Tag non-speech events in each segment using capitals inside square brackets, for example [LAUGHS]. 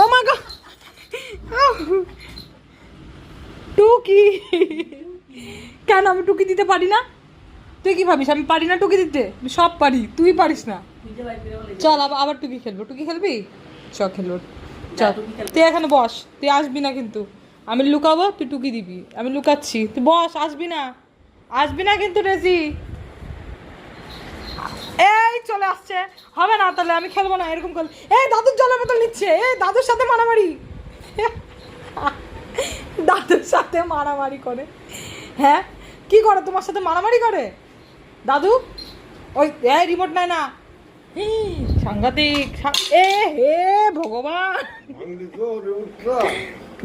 ও মা গড টুকি। কেন আমি টুকি দিতে পারি না? তুই কি ভাবিস আমি পারি না টুকি দিতে? সব পারি তুই পারিস না। চল আবার আবার টুকি খেলব। টুকি খেলবি? চ খেলব। চল। তুই এখানে বস তুই আসবি না কিন্তু। আমি লুকাবো তুই টুকি দিবি। আমি লুকাচ্ছি। তুই বস আসবি না। আসবি না কিন্তু রেজি। এই চলে আসছে। হবে না তাহলে আমি খেলব না এরকম করলে। এই দাদুর জলের বোতল নিচ্ছে এই দাদুর সাথে মারামারি। দাদুর সাথে মারামারি করে। হ্যাঁ? কি করে তোমার সাথে মারামারি করে? দাদু? ওই এই রিমোট নেয় না। সাংঘাতিক এ হে ভগবান।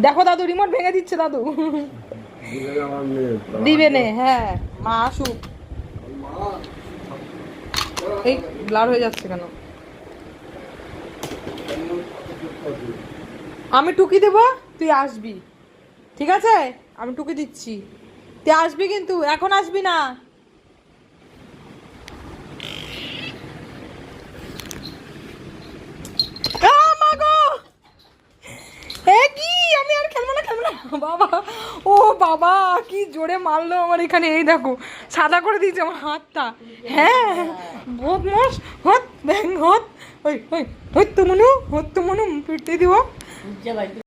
দেখো দাদু রিমোট ভেঙে দিচ্ছে দাদু। দিবে নে হ্যাঁ মা আসুক। এই ব্লার হয়ে যাচ্ছে কেন? আমি টুকি দেবো, তুই আসবি। ঠিক আছে? আমি টুকি দিচ্ছি। তুই আসবি কিন্তু, এখন আসবি না আ, মা গো! এ কি আমি আর খেলব না খেলব না [LAUGHS] বাবা, ও বাবা, কি জোরে মারলো আমার এখানে, এই দেখো, সাদা করে দিয়েছে আমার হাতটা। হ্যাঁ বদমাস হত, ব্যাং, হত। ওই ওই তো মনু, হত তো মনু, ফিরতে দিব।